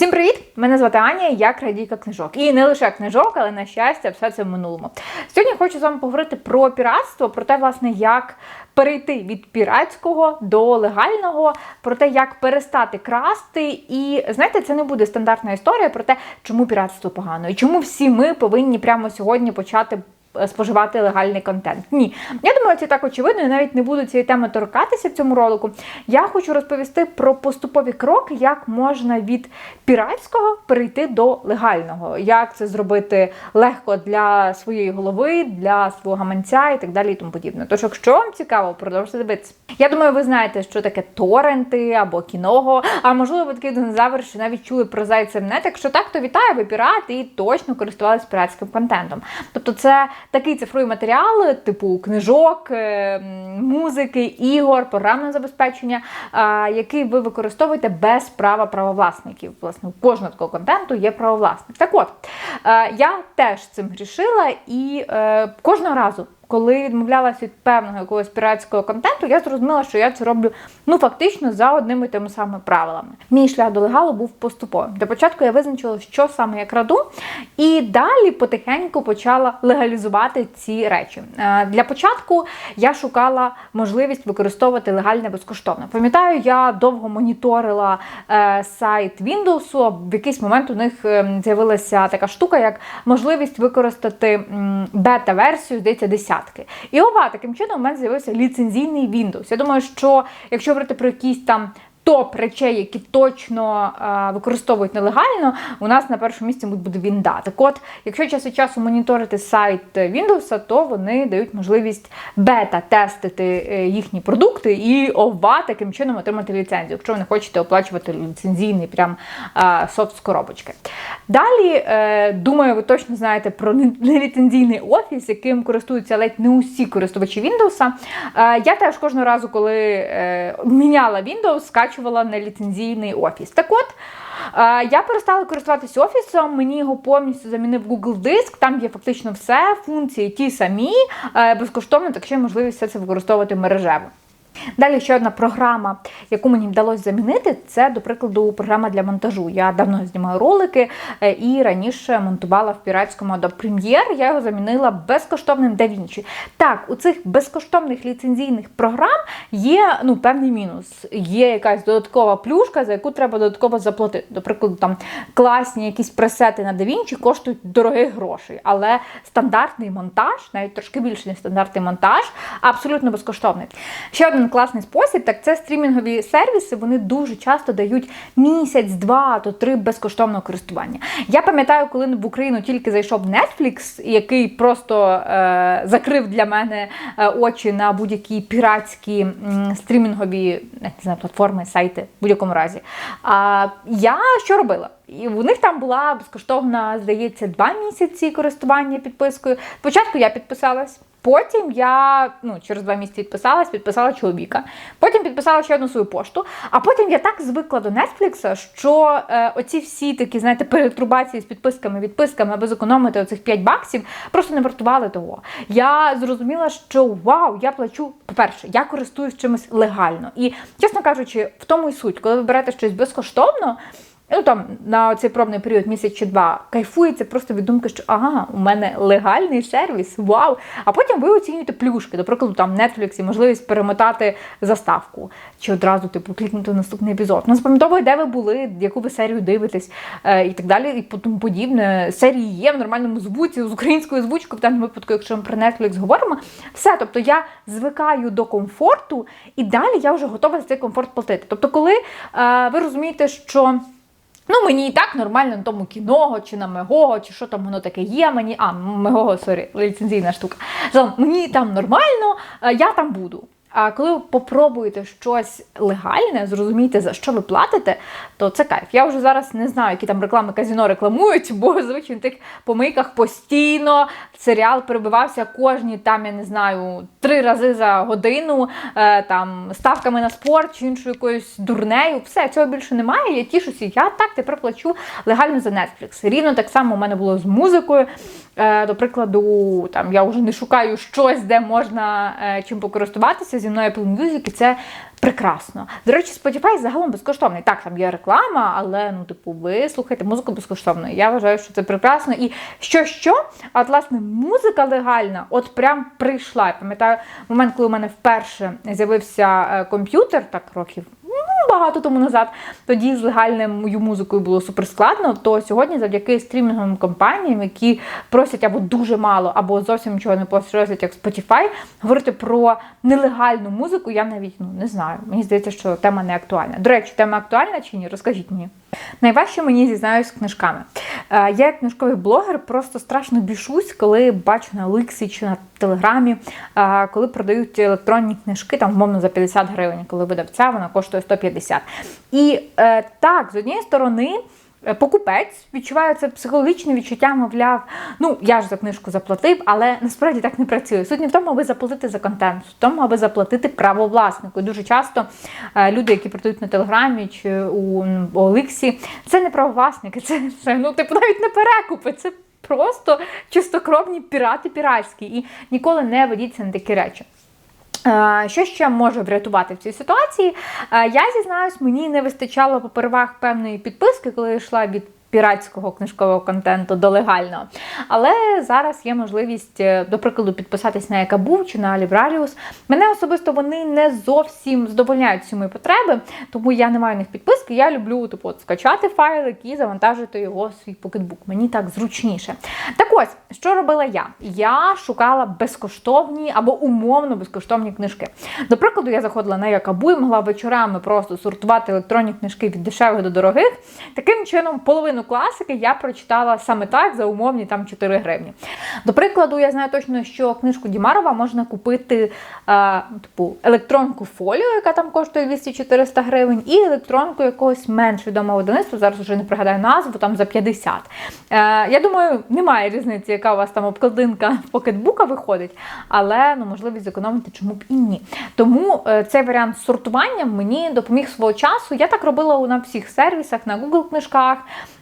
Всім привіт! Мене звати Аня, я крадійка книжок. І не лише книжок, але на щастя, все це в минулому. Сьогодні хочу з вами поговорити про піратство, про те, власне, як перейти від піратського до легального, про те, як перестати красти. І знаєте, це не буде стандартна історія про те, чому піратство погано і чому всі ми повинні прямо сьогодні почати. Е, Споживати легальний контент. Ні, я думаю, це так очевидно, і навіть не буду цієї теми торкатися в цьому ролику. Я хочу розповісти про поступові кроки, як можна від піратського перейти до легального, як це зробити легко для своєї голови, для свого гаманця і так далі, і тому подібне. Тож, якщо вам цікаво, продовжуйте дивитися. Я думаю, ви знаєте, що таке торренти або кіного. А можливо, ви такий динозавр, що навіть чули про зайцем.нет. Якщо так, то вітаю, ви пірат і точно користувалися піратським контентом. Тобто, це такий цифровий матеріал, типу книжок, е, музики, ігор, програмне забезпечення, який ви використовуєте без права правовласників. Власне, у кожного такого контенту є правовласник. Так от, е, я теж цим грішила і е, кожного разу. Коли відмовлялася від певного якогось піратського контенту, я зрозуміла, що я це роблю ну фактично за одними тими самими правилами. Мій шлях до легалу був поступовим. Для початку я визначила, що саме я краду, і далі потихеньку почала легалізувати ці речі. Е, Для початку я шукала можливість використовувати легальне безкоштовно. Пам'ятаю, я довго моніторила е, сайт Windows. В якийсь момент у них е, з'явилася така штука, як можливість використати бета-версію, здається, десятки. І ова, таким чином у мене з'явився ліцензійний Windows. Я думаю, що якщо говорити про якісь там топ речей, які точно е, використовують нелегально, у нас на першому місці буде Вінда. Так от, якщо час від часу моніторити сайт Windows, то вони дають можливість бета-тестити е, їхні продукти і ова таким чином отримати ліцензію, якщо ви не хочете оплачувати ліцензійний прям е, софт з коробочки. Далі, е, думаю, ви точно знаєте про неліцензійний офіс, яким користуються ледь не усі користувачі Windows. Е, я теж кожного разу, коли е, міняла Windows, скачувала неліцензійний офіс. Так от. Е, Я перестала користуватися офісом, мені його повністю замінив Google Диск. Там є фактично все, функції ті самі, е, безкоштовно, так ще можливість все це використовувати мережево. Далі ще одна програма, яку мені вдалося замінити, це, до прикладу, програма для монтажу. Я давно знімаю ролики е, і раніше монтувала в піратському Adobe Premiere. Я його замінила безкоштовним DaVinci. Так, у цих безкоштовних ліцензійних програм є ну, певний мінус. Є якась додаткова плюшка, за яку треба додатково заплатити. До прикладу, там класні якісь пресети на DaVinci коштують дорогих грошей, але стандартний монтаж, навіть трошки більше ніж стандартний монтаж, абсолютно безкоштовний. Ще один класний спосіб, так це стрімінгові сервіси. Вони дуже часто дають місяць, два то три безкоштовного користування. Я пам'ятаю, коли в Україну тільки зайшов Netflix, який просто е, закрив для мене е, очі на будь-які піратські стрімінгові не знаю, платформи, сайти в будь-якому разі. А я що робила? І у них там була безкоштовна, здається, два місяці користування підпискою. Спочатку я підписалась. Потім я ну, через два місяці підписалась, підписала чоловіка. Потім підписала ще одну свою пошту. А потім я так звикла до Netflix, що е, оці всі такі, знаєте, перетрубації з підписками, відписками, аби зекономити оцих 5 баксів, просто не вартували того. Я зрозуміла, що вау, я плачу. По-перше, я користуюсь чимось легально. І, чесно кажучи, в тому і суть, коли ви берете щось безкоштовно. Ну там на цей пробний період місяць чи два кайфується просто від думки, що ага, у мене легальний сервіс, вау. А потім ви оцінюєте плюшки, до прикладу, там Netflix і можливість перемотати заставку чи одразу типу клікнути наступний епізод. Ну, запам'ятовує, де ви були, яку ви серію дивитесь е, і так далі, і тому подібне. Серії є в нормальному звуці з українською озвучкою, в даному випадку, якщо ми про Netflix говоримо, все. Тобто я звикаю до комфорту, і далі я вже готова за цей комфорт платити. Тобто, коли е, ви розумієте, що. Ну, мені і так нормально на тому кіного, чи на Мегого, чи що там воно таке є. Мені, а, Мегого, сорі, ліцензійна штука. Загалом, Мені там нормально, е, я там буду. А коли ви попробуєте щось легальне, зрозумієте, за що ви платите, то це кайф. Я вже зараз не знаю, які там реклами казіно рекламують, бо звичайно в тих помийках постійно серіал перебивався кожні там, я не знаю, три рази за годину, е, там ставками на спорт чи іншою якоюсь дурнею. Все, цього більше немає. Я тішуся. Я так тепер плачу легально за Netflix. Рівно так само у мене було з музикою. Е, До прикладу, там я вже не шукаю щось, де можна е, чим покористуватися зі мною Apple Music, і це прекрасно. До речі, Spotify загалом безкоштовний. Так, там є реклама, але ну, типу, ви слухаєте музику безкоштовно. Я вважаю, що це прекрасно. І що, що, а власне, музика легальна, от прям прийшла. Я пам'ятаю момент, коли у мене вперше з'явився е, комп'ютер, так років. Багато тому назад тоді з легальною музикою було супер складно. То сьогодні, завдяки стрімінговим компаніям, які просять або дуже мало, або зовсім нічого не просять, як Spotify, говорити про нелегальну музику, я навіть ну не знаю. Мені здається, що тема не актуальна. До речі, тема актуальна чи ні? Розкажіть мені. Найважче мені зізнаюсь книжками. Е, Я, як книжковий блогер, просто страшно бішусь, коли бачу на Ликсі чи на Телеграмі, е, коли продають електронні книжки, там, умовно, за 50 гривень, коли видавця вона коштує 150. І е, так, з однієї сторони. е, Покупець відчуває це психологічне відчуття, мовляв, ну я ж за книжку заплатив, але насправді так не працює. Суть не в тому, аби заплатити за контент, в тому, аби заплатити правовласнику. Дуже часто е, люди, які продають на телеграмі чи у Оликсі, це не правовласники, це, це ну типу навіть не перекупи. Це просто чистокровні пірати піратські. І ніколи не ведіться на такі речі. Е, Що ще може врятувати в цій ситуації? Е, Я зізнаюсь, мені не вистачало попервах певної підписки, коли я йшла від піратського книжкового контенту до легального. Але зараз є можливість, е, до прикладу, підписатись на Екабу чи на Librarius. Мене особисто вони не зовсім задовольняють всі мої потреби, тому я не маю них підписки. Я люблю типу, от, скачати файлик і завантажити його в свій покетбук. Мені так зручніше. Так ось, що робила я? Я шукала безкоштовні або умовно безкоштовні книжки. До прикладу, я заходила на Якабу і могла вечорами просто сортувати електронні книжки від дешевих до дорогих. Таким чином, половину класики я прочитала саме так за умовні там 4 гривні. До прикладу, я знаю точно, що книжку Дімарова можна купити е, типу електронку фоліо, яка там коштує 200-400 гривень, і електронку якогось менш відомого видавництва, зараз вже не пригадаю назву, там за 50. Е, я думаю, немає різниці, яка у вас там обкладинка покетбука виходить, але ну, можливість зекономити, чому б і ні. Тому е, цей варіант з сортуванням мені допоміг свого часу. Я так робила на всіх сервісах, на Google книжках.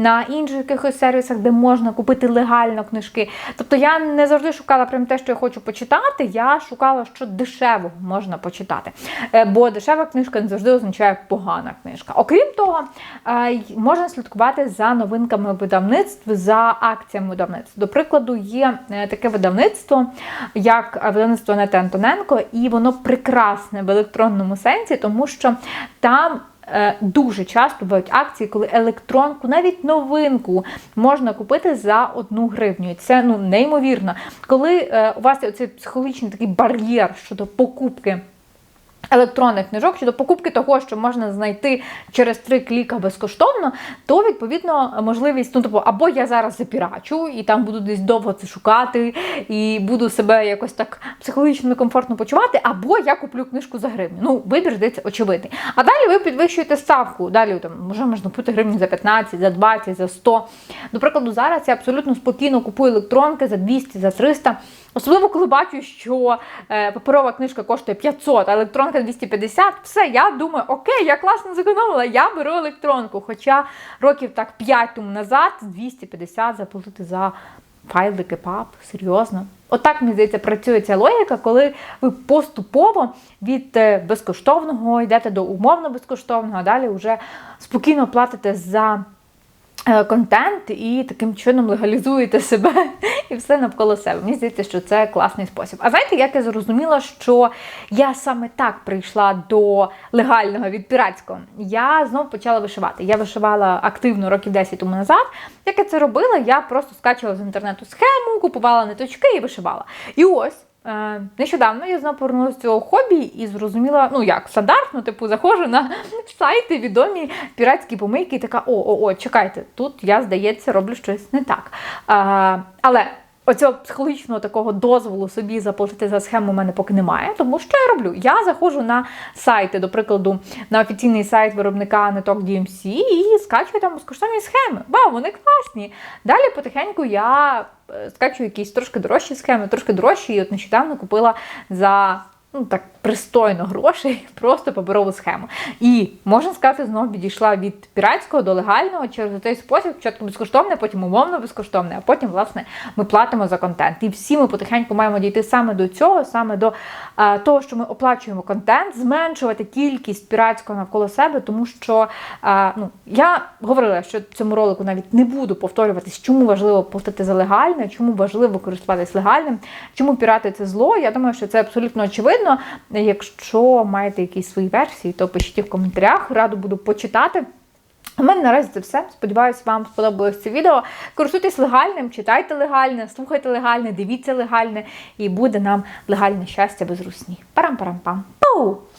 На інших якихось сервісах, де можна купити легально книжки. Тобто я не завжди шукала прям те, що я хочу почитати. Я шукала, що дешево можна почитати. Е, Бо дешева книжка не завжди означає погана книжка. Окрім того, е, можна слідкувати за новинками видавництв, за акціями видавництв. До прикладу, є е, таке видавництво, як видавництво Нети Антоненко, і воно прекрасне в електронному сенсі, тому що там. Е, Дуже часто бувають акції, коли електронку, навіть новинку, можна купити за одну гривню. Це ну неймовірно. Коли е, у вас є оцей психологічний такий бар'єр щодо покупки. Електронних книжок щодо покупки того, що можна знайти через три кліка безкоштовно, то відповідно можливість, ну тобто, або я зараз запірачу і там буду десь довго це шукати, і буду себе якось так психологічно некомфортно почувати, або я куплю книжку за гривню. Ну, вибір здається очевидний. А далі ви підвищуєте ставку. Далі там може можна купити гривні за 15, за 20, за 100. До прикладу, зараз я абсолютно спокійно купую електронки за 200, за 300. Особливо, коли бачу, що е, паперова книжка коштує 500, а електронка 250, все, я думаю, окей, я класно зекономила, я беру електронку. Хоча років так 5 тому назад 250 заплатити за файлики пап, серйозно. Отак, мені здається, працює ця логіка, коли ви поступово від е, безкоштовного йдете до умовно безкоштовного, а далі вже спокійно платите за контент і таким чином легалізуєте себе і все навколо себе. Мені здається, що це класний спосіб. А знаєте, як я зрозуміла, що я саме так прийшла до легального від піратського? Я знову почала вишивати. Я вишивала активно років 10 тому назад. Як я це робила, я просто скачувала з інтернету схему, купувала ниточки і вишивала. І ось. Е, Нещодавно я знову повернулася цього хобі і зрозуміла, ну як стандартно, типу, заходжу на сайти відомі піратські помийки, і така: о, о, о, чекайте, тут я, здається, роблю щось не так. Е, але оцього психологічного такого дозволу собі заплатити за схему у мене поки немає. Тому що я роблю? Я заходжу на сайти, до прикладу, на офіційний сайт виробника Netok DMC і скачую там безкоштовні схеми. Вау, вони класні. Далі потихеньку я е, скачую якісь трошки дорожчі схеми, трошки дорожчі, і от нещодавно купила за ну так пристойно грошей, просто паперову схему. І можна сказати, знову підійшла від піратського до легального через цей спосіб. Спочатку безкоштовне, потім умовно безкоштовне, а потім, власне, ми платимо за контент. І всі ми потихеньку маємо дійти саме до цього, саме до е, того, що ми оплачуємо контент, зменшувати кількість піратського навколо себе, тому що е, ну я говорила, що цьому ролику навіть не буду повторюватись, чому важливо платити за легальне, чому важливо користуватись легальним, чому пірати це зло. Я думаю, що це абсолютно очевидно. Якщо маєте якісь свої версії, то пишіть їх в коментарях. Радо буду почитати. У мене наразі це все. Сподіваюсь, вам сподобалось це відео. Користуйтесь легальним, читайте легальне, слухайте легальне, дивіться легальне, і буде нам легальне щастя без русні. Парам-парам-пам. Пау!